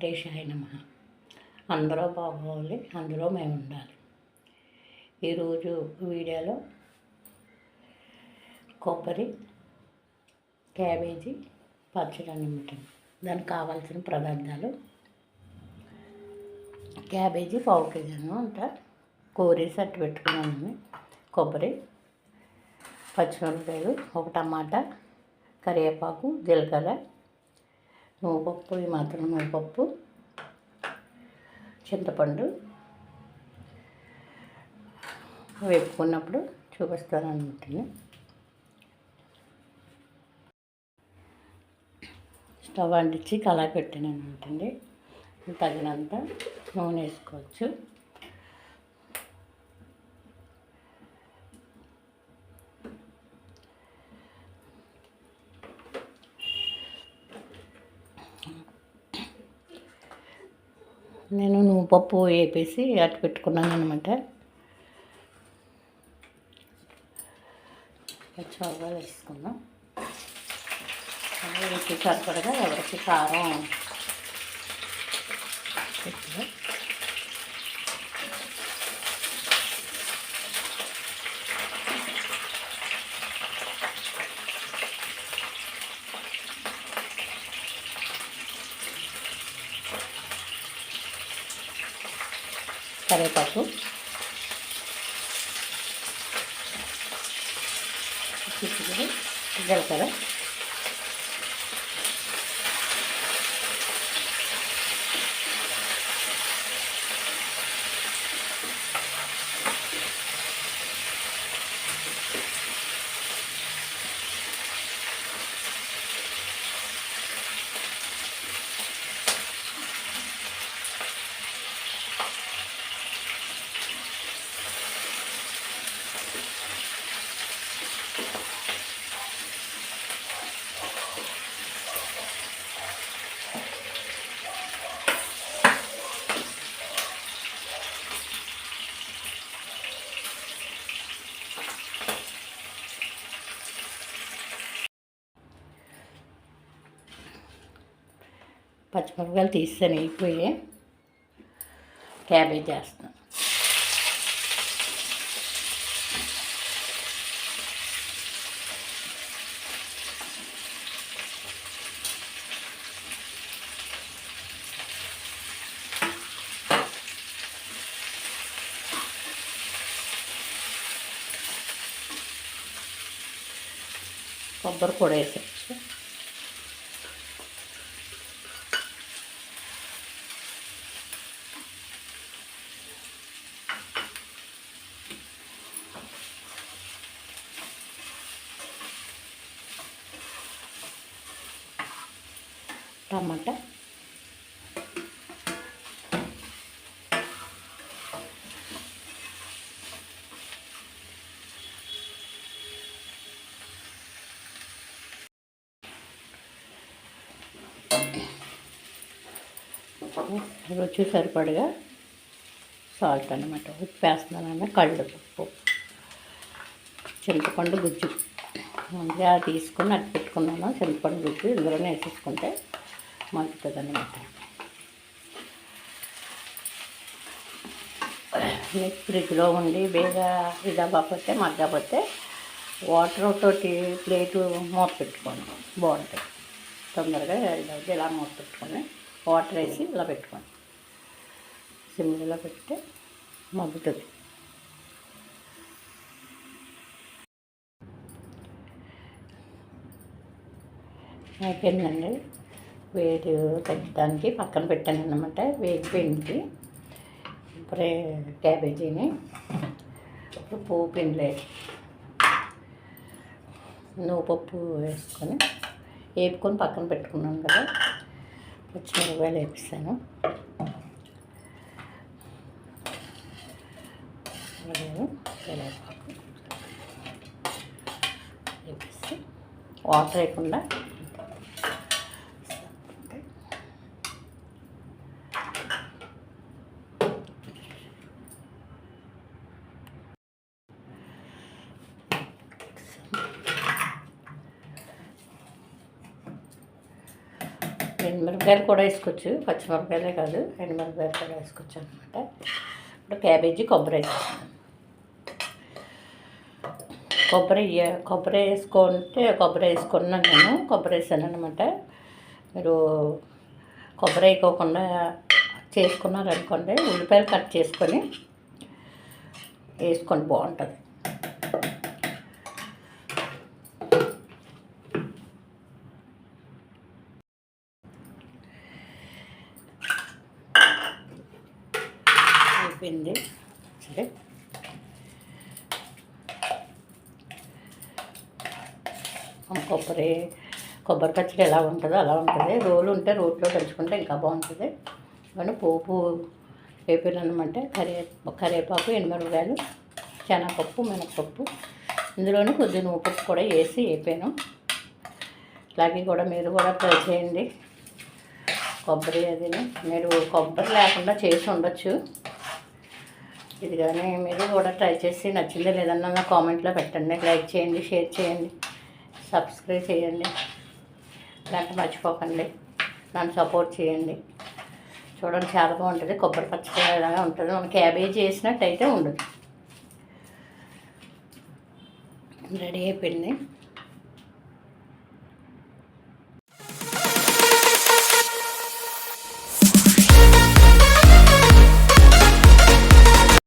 వెంకటేశాయ నమ. అందరూ బాగోవాలి అందులో మేము ఉండాలి. ఈరోజు వీడియోలో కొబ్బరి క్యాబేజీ పచ్చడి అనమాట దానికి కావాల్సిన పదార్థాలు. క్యాబేజీ పావు కేజీ అంట కోరేసి అట్టు పెట్టుకున్నాము కొబ్బరి పచ్చిమిరపకాయలు ఒక టమాటా కరివేపాకు జీలకర్ర నువ్వుపప్పు ఈ మాత్రం నువ్వుపప్పు చింతపండు. వేపుకున్నప్పుడు చూపిస్తాను అనమాట స్టవ్ అంటించి కళా పెట్టాను అనమాటండి తగినంత నూనె వేసుకోవచ్చు. నేను నువ్వు పప్పు వేపేసి అటు పెట్టుకున్నాను అనమాట చాలా వేసుకుందాం. రుచి సరిపడగా ఎవరికి కారం కరివేపాకు. జీలకర్ర. పచ్చిమిరపకాయలు తీస్తాను అయిపోయి క్యాబేజ్ చేస్తాను కొబ్బరి కూడా వేసేసి టమాటా. రుచి సరిపడగా సాల్ట్ అనమాట ఉప్పు వేస్తున్నాను కళ్ళుపప్పు చింతపండు గుజ్జు. ముందుగా తీసుకొని అట్టు పెట్టుకున్నాను. చింతపండు గుజ్జు ఇందులోనే వేసేసుకుంటే మగ్గుతుందన్నమాట మీకు ఫ్రిడ్జ్లో ఉండి బేగా ఇదవ్వకపోతే అవ్వకపోతే మగ్గకపోతే వాటర్ తోటి ప్లేటు మూత పెట్టుకోండి. బాగుంటుంది. తొందరగా ఇలా మూత పెట్టుకొని వాటర్ వేసి ఇలా పెట్టుకోండి. సిమ్లో పెడితే మగ్గుతుంది. అయిపోయిందండి. వేడి తగ్గడానికి పక్కన పెట్టాను అనమాట వేగిపోయింది ఇప్పుడే క్యాబేజీని ఇప్పుడు పువ్వు పిండిలే. నువ్వు పప్పు వేసుకొని వేపుకొని పక్కన పెట్టుకున్నాను కదా పచ్చిమిరపకాయలు వేపిస్తాను వేపిస్తే వాటర్ వేయకుండా ఎండుమిరపకాయలు కూడా వేసుకోవచ్చు. పచ్చిమిరపకాయలే కాదు ఎండుమిరపకాయలు కూడా వేసుకోవచ్చు అనమాట ఇప్పుడు క్యాబేజీ కొబ్బరి వేసుకున్నాను కొబ్బరి కొబ్బరి వేసుకుంటే కొబ్బరి వేసుకున్నాను నేను. కొబ్బరి వేసాను అనమాట మీరు కొబ్బరి వేయకోకుండా చేసుకున్నారనుకోండి ఉల్లిపాయలు కట్ చేసుకొని వేసుకోండి బాగుంటుంది. అయిపోయింది. సరే. కొబ్బరి కొబ్బరి పచ్చడి ఎలా ఉంటుందో అలా ఉంటుంది. రోలు ఉంటే రోట్లో దంచుకుంటే ఇంకా బాగుంటుంది. కానీ పోపు వేపానమాట కరే కరివేపాకు ఎనిమిరపకాయలు శనగపప్పు మినపప్పు ఇందులోనే కొద్ది నూపప్పు కూడా వేసి వేపాను. ఇలాగే కూడా మీరు కూడా ట్రై చేయండి. కొబ్బరి అది మీరు కొబ్బరి లేకుండా చేసి ఉండొచ్చు. ఇది కానీ మీరు కూడా ట్రై చేసి నచ్చిందో లేదన్నా నా కామెంట్లో పెట్టండి. లైక్ చేయండి షేర్ చేయండి సబ్స్క్రైబ్ చేయండి. గంట మర్చిపోకండి. నన్ను సపోర్ట్ చేయండి. చూడండి చాలా బాగుంటుంది. కొబ్బరి పచ్చగా ఉంటుంది. మనం క్యాబేజీ వేసినట్టు అయితే ఉండదు. రెడీ అయిపోయింది.